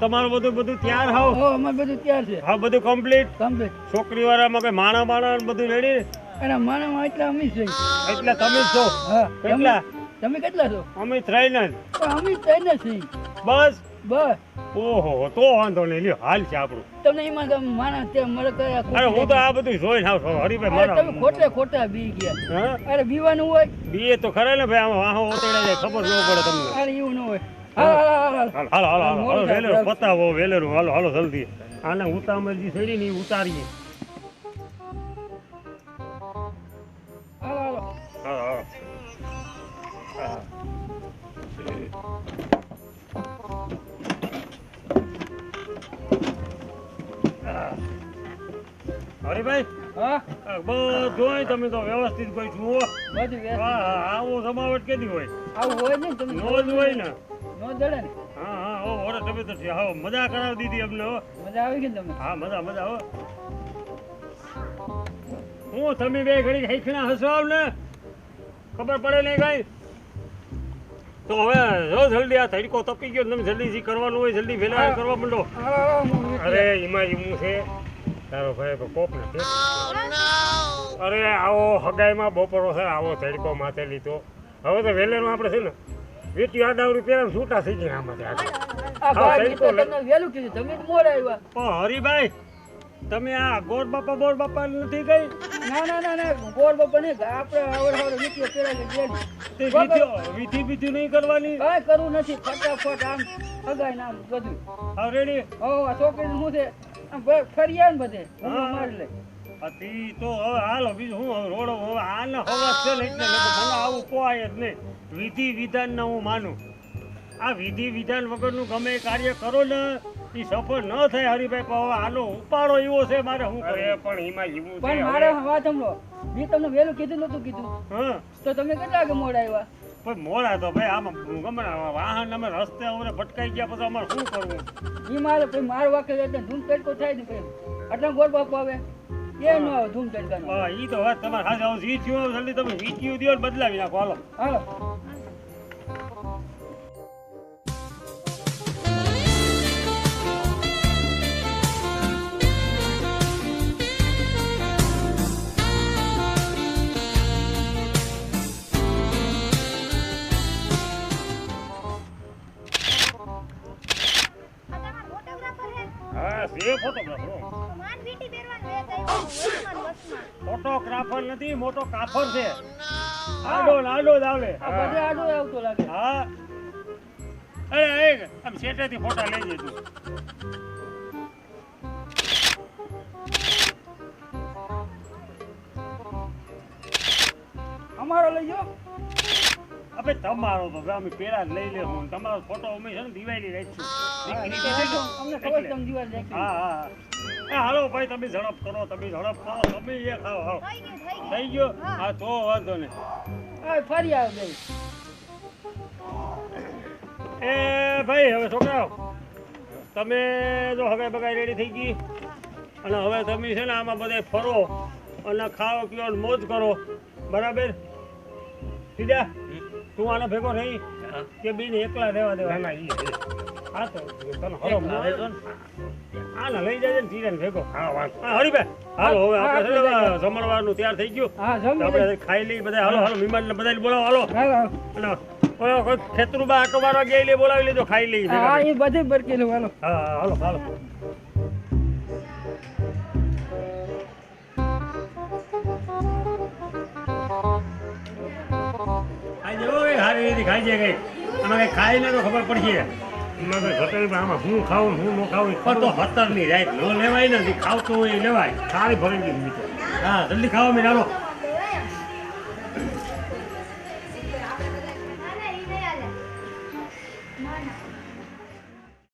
તમારું બધું હા? બધું કમ્પ્લીટ છોકરી વાળામાં કઈ માણા માણા બધું રેડી અને માણા એટલા અમે છે. એટલા તમે છો? કેટલા? તમે કેટલા છો? અમે ત્રણ જ અમે બસ. બસ. ઓહો તો વાંધો નહીં. લ્યો હાલ છે આપણું. તમને એમાં તમે માણસ તે મળે કયા અરે હું તો આ બધું જોઈને આવ છું. હરીભાઈ અરે તમે ખોટે ખોટા બી ગયા. અરે બીવાનું હોય? બીએ તો ખરા ને ભાઈ આમાં વાહો ઓતેડા જાય ખબર ન પડે તમને. અરે એવું ન હોય. હાલ હાલ હાલ હાલ. હાલો હાલો હાલો હાલો. મોડું થાય, વેલેરું પતાવો વેલેરું. હાલો હાલો જલ્દી. આને ઉતામળજી સડી ને ઉતારીએ. હરીભાઈ હા? બધું તમે તો વ્યવસ્થિત કોઈ જુઓ. બધું હા આવો જમાવટ કેદી હોય? આવું હોય ને તમે નો હોય ને. નો જડે ને. હા હા ઓ ઓરે તમે તો. હા મજા કરાવી દીધી અમને હો. મજા આવી ગઈ તમને? હા મજા મજા હો. હું તમે બે ઘડી ખૈખણા હસવાવ ને. ખબર પડે નહીં કઈ? તો હવે જો જલ્દી આ તડકો તપી ગયો ને તમે જલ્દી જે કરવાનું હોય જલ્દી વહેલા કરવા માંડો. અરે એમાં એવું છે. તારો ભાઈ કોપ નથી. અરે આવો હગાઈમાં બપોરો છે આવો તડકો માથે લીધો. હવે તો વેલેનો આપણે છે ને વીટી આડા રૂપિયા છૂટા થઈ ગયા આમાંથી ત્યાં કીધું તમે જ આવ્યા. હરીભાઈ તમે આ ગોર બાપા બોર બાપા નથી ગઈ? ના ના ના ના ગોળ બાપા નહીં આપણે આવડે આવડે વીટીઓ પેલા કે વિધિ વિધિ નહીં કરવાની? કાંઈ કરવું નથી ફટાફટ આમ હગાઈ નામ બધું. હા રેડી? હો આ છોકરીનું શું છે? ફરી આવે ને બધે હા. મારી લે. હતી તો હવે હાલો બીજું હું રોડો હવે આને હવા છે ને એટલે મને આવું પોહાય જ નહીં. વિધિ વિધાનને હું માનું. આ વિધિ વિધાન વગરનું ગમે કાર્ય કરો ને એ સફળ ન થાય હરિભાઈ પણ હવે આનો ઉપાડો એવો છે મારે હું કરે પણ એમાં એવું પણ મારે વાત સાંભળો મેં તમને વેલું કીધું નતું કીધું. હા. તો તમે કેટલા વાગે મોડા આવ્યા? પણ મોડા તો ભાઈ આમાં ગમે વાહન અમે રસ્તે અમને ભટકાઈ ગયા પછી અમારે શું કરવું? એ મારે ભાઈ મારો વાકે એટલે ધૂમ તડકો થાય ને ભાઈ. એટલે ગોળ બાપુ આવે. એ ન આવે ધૂમ તડકાનો. હા ઈ તો વાત તમારે હાજર આવું થયું જલ્દી તમે વીટીયું દ્યો ને બદલાવી નાખો હાલો. હાલો. વસમાં ફોટોગ્રાફર નથી મોટો કાફર છે. આડો ને જ આવે બધે આડો આવતો લાગે. હા. અરે એ આમ સેટેથી ફોટા લઈ જજો. અમારો લઈ જાઓ. અબે તમારો તો અમે પેલા લઈ લે હું તમારો ફોટો અમે છે ને દિવાળી રાખશું ને. અમને ખબર તમે દિવાળી રાખી હા હા. હાલો ભાઈ તમે ઝડપ કરો તમે ઝડપ કરો. તમે એ ખાઓ હાલો. થઈ ગયું હા. તો વાંધો હા ફરી આવ બે એ ભાઈ હવે છોકરાઓ તમે જો હગાઈ બગાઈ રેડી થઈ ગઈ? અને હવે તમે છે ને આમાં બધે ફરો અને ખાઓ પીઓ મોજ કરો. બરાબર? સીધા? તું આને ભેગો રહી કે બીને એકલા રહેવા દેવા ના હા તો. તને હરો આને લઈ જાય ને ધીરે ભેગો. હા વાંધો. હા હરીભાઈ હાલો હવે આપણે છે ને હવે જમણવારનું તૈયાર થઈ ગયું. હા આપણે ખાઈ લઈ બધા. હાલો હાલો મહેમાનને બધાને બોલાવો. હાલો. હાલો ઓલો કોઈ બા આટો મારવા ગઈ લે બોલાવી લીધો ખાઈ લઈ હા એ બધે બરકેલું હાલો હા હા, હાલો હાલો. ઓય રીતે ખાઈ જાય કઈ અમે કઈ ખાઈને તો ખબર પડશે કઈ હોટલમાં આમાં હું ખાવું હું ન ખાવું પણ તો હતરની રાત ન લેવાય ને જે ખાવતું હોય એ લેવાય. સારી ભરી દીધી હા જલ્દી ખાવા મેં ચાલો